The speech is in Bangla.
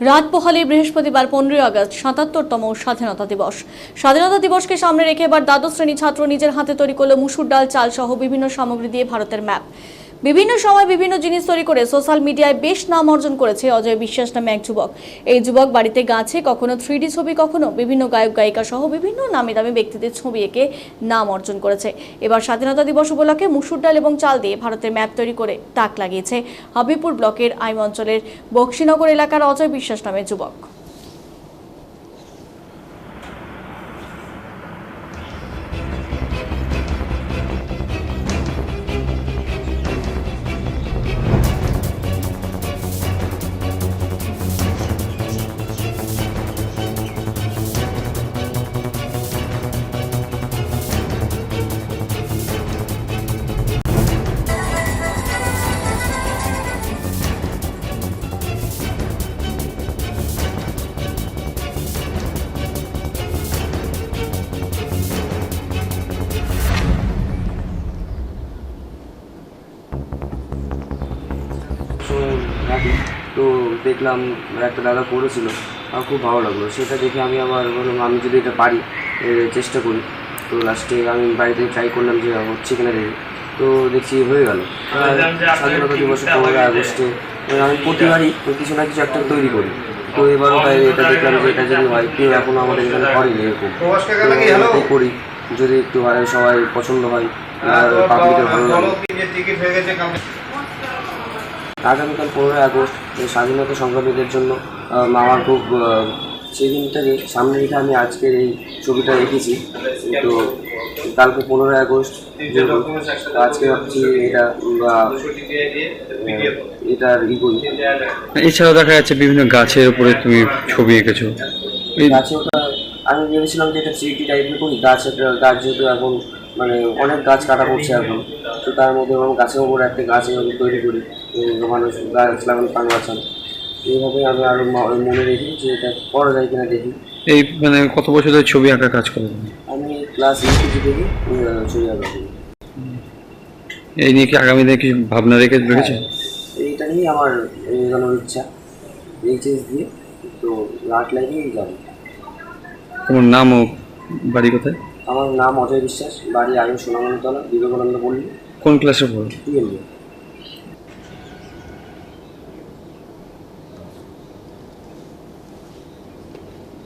রাত পোহালে বৃহস্পতিবার পনেরোই আগস্ট সাতাত্তরতম স্বাধীনতা দিবস। স্বাধীনতা দিবসকে সামনে রেখে এবার দ্বাদশ শ্রেণি ছাত্র নিজের হাতে তৈরি করল মুসুর ডাল, চাল সহ বিভিন্ন সামগ্রী দিয়ে ভারতের ম্যাপ। বিভিন্ন সময় বিভিন্ন জিনিস তৈরি করে সোশ্যাল মিডিয়ায় বেশ নাম অর্জন করেছে অজয় বিশ্বাস নামে এক যুবক। এই যুবক বাড়িতে গাছে কখনো থ্রি ছবি, কখনো বিভিন্ন গায়ক, গায়িকা সহ বিভিন্ন নামি দামি ব্যক্তিদের ছবি এঁকে নাম অর্জন করেছে। এবার স্বাধীনতা দিবস উপলক্ষে মুসুর ডাল এবং চাল দিয়ে ভারতের ম্যাপ তৈরি করে তাক লাগিয়েছে হাবিবপুর ব্লকের আইম অঞ্চলের বক্সিনগর এলাকার অজয় বিশ্বাস নামে যুবক। রাখি তো দেখলাম একটা দাদা করেছিল আমার খুব ভালো লাগল। সেটা দেখে আমি আবার বললাম আমি যদি এটা পারি চেষ্টা করি। তো লাস্টে আমি বাড়িতে ট্রাই করলাম যে হচ্ছে কিনা দেখি তো দেখছি হয়ে গেল। স্বাধীনতা দিবসে পনেরোই আগস্টে। মানে আমি প্রতিবারই কিছু না কিছু একটা তৈরি করি। তো এবারও তাই এটা দেখলাম যে এটা যদি হয় কেউ এখনও আমাদের এখানে করেনি এরকম। তো করি। যদি একটু হয় সবাই পছন্দ হয় আর পাবলিকের ভালো লাগে। টিকিট হয়ে গেছে আগামীকাল পনেরোই আগস্ট এই স্বাধীনতা সংগ্রামীদের জন্য মামার খুব আহ, সেদিনটাকে সামনে রেখে আমি আজকের এই ছবিটা রেখেছি। তো কালকে পনেরোই আগস্ট আজকে ভাবছি এটা বা এটা ই করি। এছাড়াও দেখা যাচ্ছে বিভিন্ন গাছের উপরে তুমি ছবি এঁকেছো। গাছে ওটা আমি ভেবেছিলাম যে এটা থ্রি টাইপের করি গাছ একটা গাছ যেহেতু এখন মানে অনেক গাছ কাটা পড়ছে এখন তো তার মধ্যে গাছের উপরে একটা গাছ তৈরি করি। এইভাবে আমি আরও মনে রেখি যে এটা করা যায় কিনা দেখি এই মানে কত বছর ধরে ছবি আঁকার কাজ করো? তুমি? আমি ক্লাস ইউকেজি থেকে ছবি আঁকা এই নিয়ে কি আগামী দিনে কিছু ভাবনা রেখে রেখেছো এইটা নিয়েই আমার এগোনোর ইচ্ছা এইচএস দিয়ে। তো আর্ট লাইনেই যাব। তোমার নাম ও বাড়ি কোথায়? আমার নাম অজয় বিশ্বাস বাড়ি আগে সোনামণিতলা বিবেকানন্দ পল্লী। কোন ক্লাসে পড়ো? টুয়েলভে